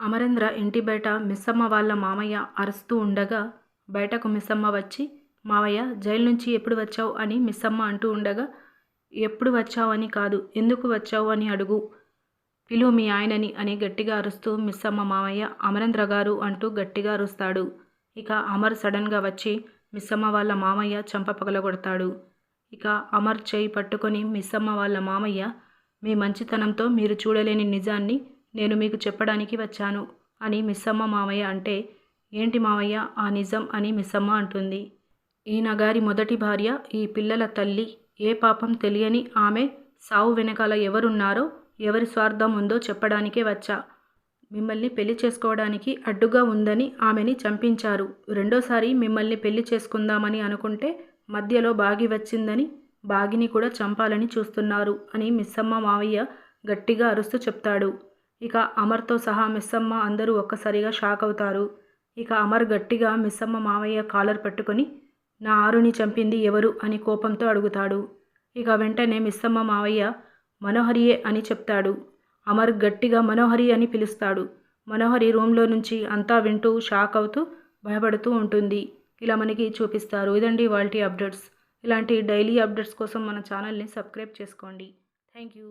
అమరేంద్ర ఇంటి బయట మిస్సమ్మ వాళ్ళ మామయ్య అరుస్తూ ఉండగా బయటకు మిస్సమ్మ వచ్చి మావయ్య జైలు నుంచి ఎప్పుడు వచ్చావు? అని మిస్సమ్మ అంటూ ఉండగా ఎప్పుడు వచ్చావు అని కాదు ఎందుకు వచ్చావు అని అడుగు. పిలువు మీ ఆయనని అని గట్టిగా అరుస్తూ మిస్సమ్మ మామయ్య అమరేంద్ర గారు అంటూ గట్టిగా అరుస్తాడు. ఇక అమర్ సడన్గా వచ్చి మిస్సమ్మ వాళ్ళ మామయ్య చంప పగలగొడతాడు. ఇక అమర్ చేయి పట్టుకొని మిస్సమ్మ వాళ్ళ మామయ్య మీ మంచితనంతో మీరు చూడలేని నిజాన్ని నేను మీకు చెప్పడానికి వచ్చాను అని మిస్సమ్మ మామయ్య అంటే ఏంటి మామయ్య ఆ నిజం అని మిస్సమ్మ అంటుంది. ఈయన గారి మొదటి భార్య ఈ పిల్లల తల్లి ఏ పాపం తెలియని ఆమె సావు వెనకాల ఎవరున్నారో ఎవరి స్వార్థం ఉందో చెప్పడానికే వచ్చా. మిమ్మల్ని పెళ్ళి చేసుకోవడానికి అడ్డుగా ఉందని ఆమెని చంపించారు. రెండోసారి మిమ్మల్ని పెళ్ళి చేసుకుందామని అనుకుంటే మధ్యలో బాగి వచ్చిందని బాగిని కూడా చంపాలని చూస్తున్నారు అని మిస్సమ్మ మావయ్య గట్టిగా అరుస్తూ చెప్తాడు. ఇక అమర్తో సహా మిస్సమ్మ అందరూ ఒక్కసారిగా షాక్ అవుతారు. ఇక అమర్ గట్టిగా మిస్సమ్మ మావయ్య కాలర్ పట్టుకొని నా ఆరుని చంపింది ఎవరు అని కోపంతో అడుగుతాడు. ఇక వెంటనే మిస్సమ్మ మావయ్య మనోహరియే అని చెప్తాడు. అమర్ గట్టిగా మనోహరి అని పిలుస్తాడు. మనోహరి రూమ్లో నుంచి అంతా వింటూ షాక్ అవుతూ భయపడుతూ ఉంటుంది. ఇలా మనకి చూపిస్తారు. ఇదండి వాల్టీ అప్డేట్స్. ఇలాంటి డైలీ అప్డేట్స్ కోసం మన ఛానల్ని సబ్స్క్రైబ్ చేసుకోండి. Thank you.